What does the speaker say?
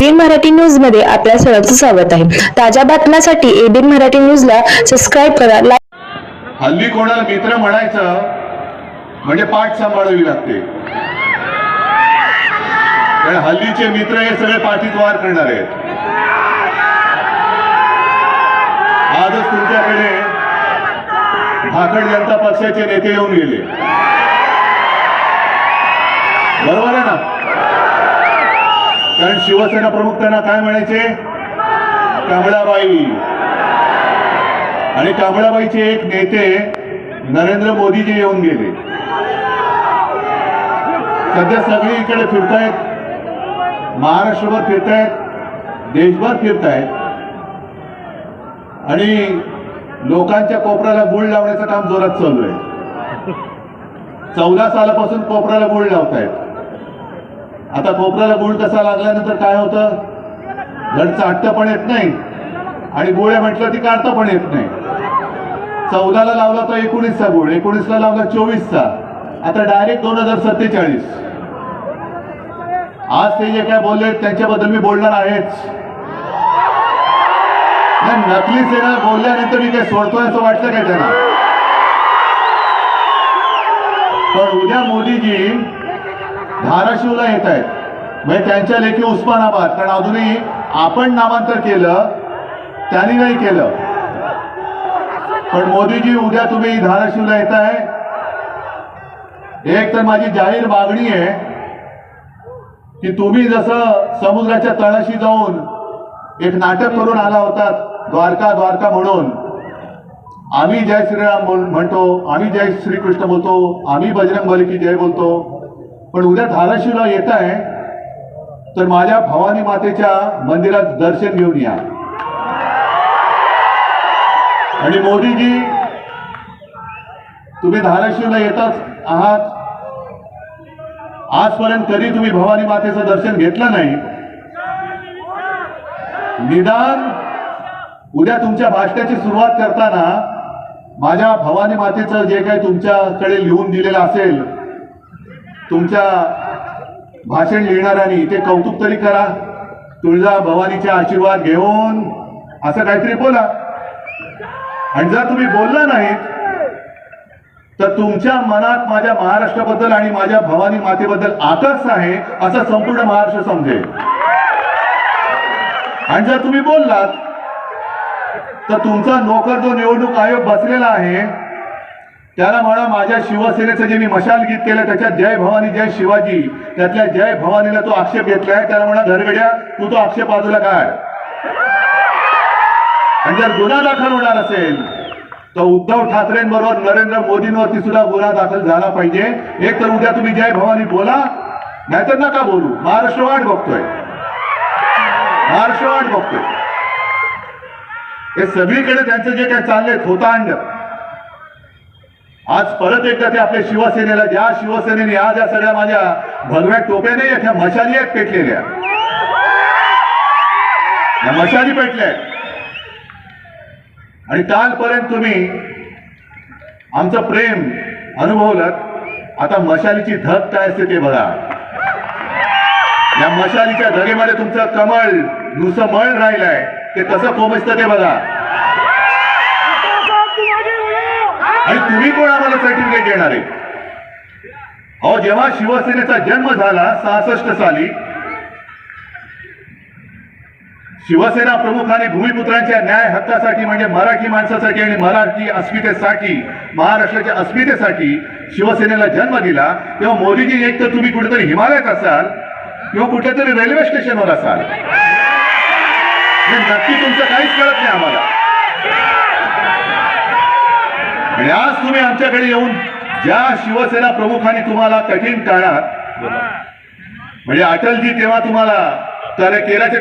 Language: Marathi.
एबीन मराठी न्यूजमध्ये आपल्या सर्वांचं स्वागत आहे. ताज्या बातम्यांसाठी एबीन मराठी न्यूजला सबस्क्राईब करा लाईक हल्ली कोणाला मित्र म्हणायचं म्हणजे पाठ सांभाळावी लागते. कारण हल्लीचे मित्र हे सगळे पाठीत वार करणार आहेत. आजच तुमच्याकडे भाकड जनता पक्षाचे नेते येऊन गेले. बरोबर आहे ना? कारण शिवसेना प्रमुख त्यांना काय म्हणायचे? कमळाबाई आणि कांबळाबाईचे एक नेते नरेंद्र मोदीजी येऊन गेले. सध्या सगळी इकडे फिरतायत. महाराष्ट्रभर फिरतायत. देशभर फिरतायत. आणि लोकांच्या कोपऱ्याला गुळ लावण्याचं काम जोरात चालू आहे. चौदा सालापासून कोपऱ्याला गुळ लावतायत. आता कोपऱ्याला गुळ कसा लागल्यानंतर काय होतं? धड चाटतं पण येत नाही. आणि गोळ्या म्हटलं ती काढता पण येत नाही. चौदाला लावला तो एकोणीसचा गोळ. एकोणीसला लावला चोवीसचा. आता डायरेक्ट दोन हजार सत्तेचाळीस. आज ते जे काय बोलले त्यांच्याबद्दल मी बोलणार आहेच. नाही, नकली सेना बोलल्यानंतर मी काय सोडतोय असं वाटलं काय त्यांना? पण उद्या मोदीजी धाराशिवला येत आहेत. म्हणजे त्यांच्या लेखी उस्मानाबाद. कारण अजूनही आपण नामांतर केलं त्यांनी नाही केलं. पण मोदीजी उद्या तुम्ही धाराशिवला येत आहे. एक तर माझी जाहीर मागणी आहे की तुम्ही जसं समुद्राच्या तळाशी जाऊन एक नाटक करून आला होता द्वारका द्वारका म्हणून. आम्ही जय श्रीराम बोल म्हणतो आम्ही जय श्रीकृष्ण बोलतो आम्ही बजरंग बली की जय बोलतो. पण उद्या धाराशिवला येत आहे तर माझ्या भवानी मातेच्या मंदिरात दर्शन घेऊन या. आणि मोदीजी तुम्ही धाराशिवला येतच आहात. आजपर्यंत कधी तुम्ही भवानी मातेचं दर्शन घेतलं नाही? निदान उद्या तुमच्या भाषणाची सुरुवात करताना माझ्या भवानी मातेचं जे काही तुमच्याकडे लिहून दिलेलं असेल तुमच्या भाषण लिहिणाऱ्यांनी ते कौतुक तरी करा. तुळजा भवानीचे आशीर्वाद घेऊन असं काहीतरी बोला. आणि जर तुम्ही बोलला नाही तर तुमच्या मनात माझ्या महाराष्ट्राबद्दल आणि माझ्या भवानी मातेबद्दल आकर्ष आहे असं संपूर्ण महाराष्ट्र समजेल. आणि जर तुम्ही बोललात तर तुमचा नोकर जो निवडणूक आयोग बसलेला आहे त्याला म्हणा माझ्या शिवसेनेचं जे मी मशाल गीत केलं त्याच्यात जय भवानी जय शिवाजी त्यातल्या जय भवानीला तो आक्षेप घेतलाय. त्याला म्हणा घरगड्या तू तो आक्षेप बाजूला काय आणि जर गुन्हा दाखल होणार असेल तर उद्धव ठाकरेंबरोबर नरेंद्र मोदींवरती सुद्धा गुन्हा दाखल झाला पाहिजे. एक तर उद्या तुम्ही जय भवानी बोला नाहीतर नका बोलू. महाराष्ट्र वाट बघतोय. महाराष्ट्र वाट बघतोय. हे सगळीकडे त्यांचं जे काय चाललंय थोतांड आज परत एकदा ते आपल्या शिवसेनेला ज्या शिवसेनेने आज या सगळ्या माझ्या भगव्या टोप्याने या आहेत ह्या मशाली आहेत पेटलेल्या. या मशाली पेटल्या आहेत आणि कालपर्यंत तुम्ही आमचं प्रेम अनुभवलं आता मशालीची धग काय असते ते बघा. या मशालीच्या धगेमध्ये तुमचं कमळ नुसं मळ राहिलंय. ते कसं कोमजतं ते बघा. आणि तुम्ही कोण आम्हाला सर्टिफिकेट देणार आहे? अहो जेव्हा शिवसेनेचा जन्म झाला सहासष्ट साली शिवसेना प्रमुखाने भूमिपुत्रांच्या न्याय हक्कासाठी म्हणजे मराठी माणसासाठी आणि मराठी अस्मितेसाठी महाराष्ट्राच्या अस्मितेसाठी शिवसेनेला जन्म दिला तेव्हा मोदीजी एक तर तुम्ही कुठेतरी हिमालयात असाल किंवा कुठल्या तरी रेल्वे स्टेशनवर असाल. म्हणजे नक्की तुमचं काहीच कळत नाही आम्हाला. आणि आज तुम्ही आमच्याकडे येऊन ज्या शिवसेना प्रमुखांनी तुम्हाला कठीण काळात म्हणजे अटलजी तेव्हा तुम्हाला तर केराचे